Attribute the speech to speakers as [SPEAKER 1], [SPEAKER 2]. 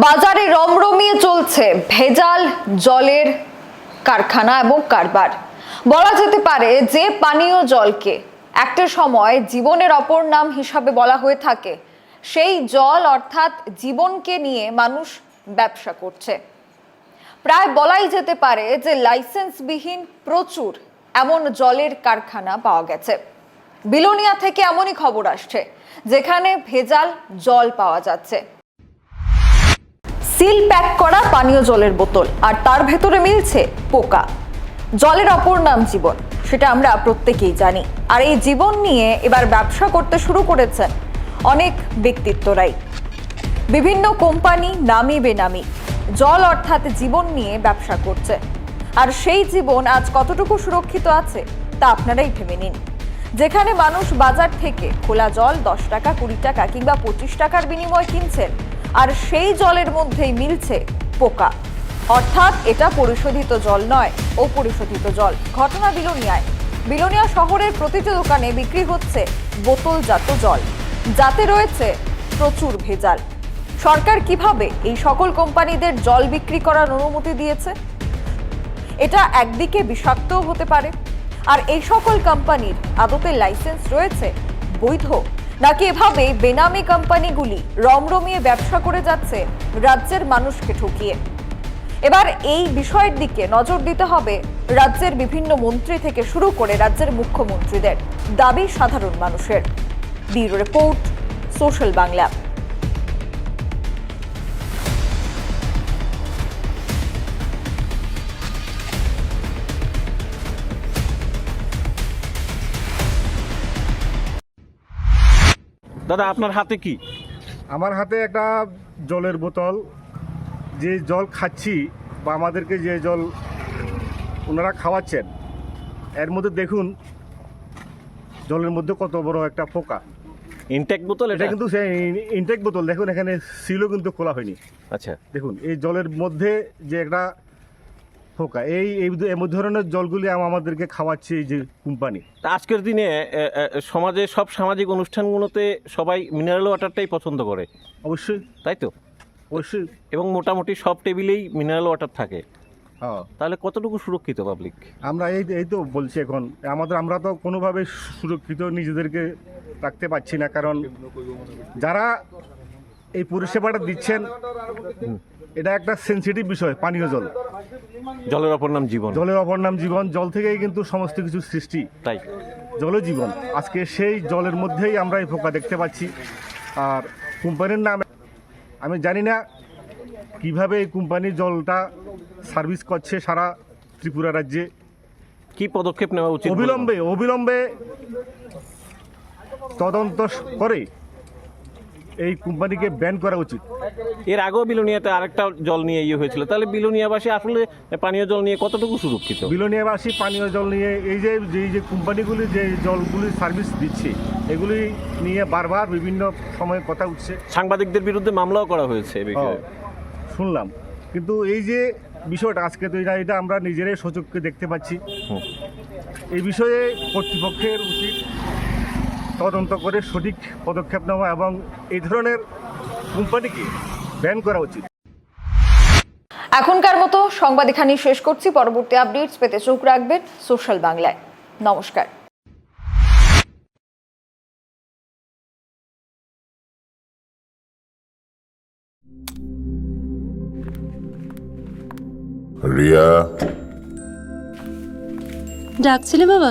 [SPEAKER 1] বাজারে রমরমিয়ে চলছে ভেজাল জলের কারখানা এবং কারবার। বলা যেতে পারে যে পানীয় জলকে একটা সময় জীবনের অপর নাম হিসাবে বলা হয়ে থাকে। সেই জল অর্থাৎ জীবনকে নিয়ে মানুষ ব্যবসা করছে। প্রায় বলাই যেতে পারে যে লাইসেন্সবিহীন প্রচুর এমন জলের কারখানা পাওয়া গেছে। বিলোনিয়া থেকে এমনই খবর আসছে, যেখানে ভেজাল জল পাওয়া যাচ্ছে। সিল প্যাক করা পানীয় জলের বোতল, আর তার ভেতরে মিলছে পোকা। জলের অপর নাম জীবন, সেটা আমরা প্রত্যেকেই জানি। আর এই জীবন নিয়ে এবার ব্যবসা করতে শুরু করেছেন অনেক ব্যক্তিত্বরাই। বিভিন্ন কোম্পানি নামি বেনামি, জল অর্থাৎ জীবন নিয়ে ব্যবসা করছে। আর সেই জীবন আজ কতটুকু সুরক্ষিত আছে, তা আপনারাই ভেবে নিন। যেখানে মানুষ বাজার থেকে খোলা জল দশ টাকা, কুড়ি টাকা কিংবা পঁচিশ টাকার বিনিময়ে কিনছেন আর সেই জলের মধ্যেই মিলছে পোকা। অর্থাৎ এটা পরিশোধিত জল নয়, অপরিশোধিত জল। ঘটনা বিলোনিয়ায়। বিলোনিয়া শহরের প্রতিটি দোকানে বিক্রি হচ্ছে বোতলজাত জল। যাতে রয়েছে প্রচুর ভেজাল। সরকার কীভাবে এই সকল কোম্পানিদের জল বিক্রি করার অনুমতি দিয়েছে? এটা একদিকে বিষাক্তও হতে পারে। আর এই সকল কোম্পানির আদতে লাইসেন্স রয়েছে বৈধ নাকি এভাবে বেনামি কোম্পানিগুলি রমরমিয়ে ব্যবসা করে যাচ্ছে রাজ্যের মানুষকে ঠকিয়ে? এবার এই বিষয়ের দিকে নজর দিতে হবে রাজ্যের বিভিন্ন মন্ত্রী থেকে শুরু করে রাজ্যের মুখ্যমন্ত্রীদের, দাবি সাধারণ মানুষের। Bureau report, social Bangla.
[SPEAKER 2] দাদা আপনার হাতে কি?
[SPEAKER 3] আমার হাতে একটা জলের বোতল। যে জল খাচ্ছি বা আমাদেরকে যে জল ওনারা খাওয়াচ্ছেন এর মধ্যে দেখুন জলের মধ্যে কত বড় একটা পোকা।
[SPEAKER 2] ইনটেক বোতল
[SPEAKER 3] এটা কিন্তু সেই ইনটেক বোতল। দেখুন এখানে সিলও কিন্তু খোলা হয়নি।
[SPEAKER 2] আচ্ছা।
[SPEAKER 3] দেখুন এই জলের মধ্যে যে একটা পোকা এই এই ধরনের জলগুলি আমাদেরকে খাওয়াচ্ছে এই যে কোম্পানি।
[SPEAKER 2] তা আজকের দিনে সমাজে সব সামাজিক অনুষ্ঠানগুলোতে সবাই মিনারেল ওয়াটারটাই পছন্দ করে।
[SPEAKER 3] অবশ্যই।
[SPEAKER 2] তাই তো?
[SPEAKER 3] অবশ্যই।
[SPEAKER 2] এবং মোটামুটি সব টেবিলেই মিনারেল ওয়াটার থাকে। তাহলে কতটুকু সুরক্ষিত পাবলিক
[SPEAKER 3] আমরা এই এই তো বলছি এখন আমাদের আমরা তো কোনোভাবে সুরক্ষিত নিজেদেরকে রাখতে পারছি না কারণ যারা এই পরিষেবাটা দিচ্ছেন এটা একটা সেন্সিটিভ বিষয় পানীয় জল।
[SPEAKER 2] জলের অপর নাম জীবন।
[SPEAKER 3] জলের অপর নাম জীবন জল থেকেই কিন্তু সমস্ত কিছু সৃষ্টি।
[SPEAKER 2] তাই।
[SPEAKER 3] জল জীবন। আজকে সেই জলের মধ্যেই আমরা এই পোকা দেখতে পাচ্ছি। আর কোম্পানির নাম আমি জানি না কীভাবে এই কোম্পানি জলটা সার্ভিস করছে সারা ত্রিপুরা রাজ্যে।
[SPEAKER 2] কি পদক্ষেপ নেওয়া উচিত বলে
[SPEAKER 3] অবিলম্বে অবিলম্বে তদন্ত করে এই কোম্পানিকে ব্যান করা উচিত।
[SPEAKER 2] এর আগেও বিলোনিয়াতে আরেকটা জল নিয়ে ইয়ে হয়েছিল। তাহলে বিলোনিয়াবাসী আসলে পানীয় জল নিয়ে কতটুকু সুরক্ষিত?
[SPEAKER 3] বিলোনিয়াবাসী পানীয় জল নিয়ে এই যে এই যে কোম্পানিগুলি যে জলগুলি সার্ভিস দিচ্ছে এগুলি নিয়ে বারবার বিভিন্ন সময়ে কথা উঠছে।
[SPEAKER 2] সাংবাদিকদের বিরুদ্ধে মামলাও করা হয়েছে।
[SPEAKER 3] শুনলাম। কিন্তু এই যে বিষয়টা আজকে তো এটা এটা আমরা নিজেরাই সচক্ষে দেখতে পাচ্ছি। এই বিষয়ে কর্তৃপক্ষের উচিত তদন্ত করে সঠিক পদক্ষেপ নেওয়া এবং এই ধরনের কোম্পানিকে ব্যান করা উচিত।
[SPEAKER 1] এখনকার মতো সংবাদ এখানেই শেষ করছি। পরবর্তী আপডেটস পেতে চোখ রাখবেন সোশ্যাল বাংলায়। নমস্কার।
[SPEAKER 4] রিয়া?
[SPEAKER 5] ডাকছিলে বাবা?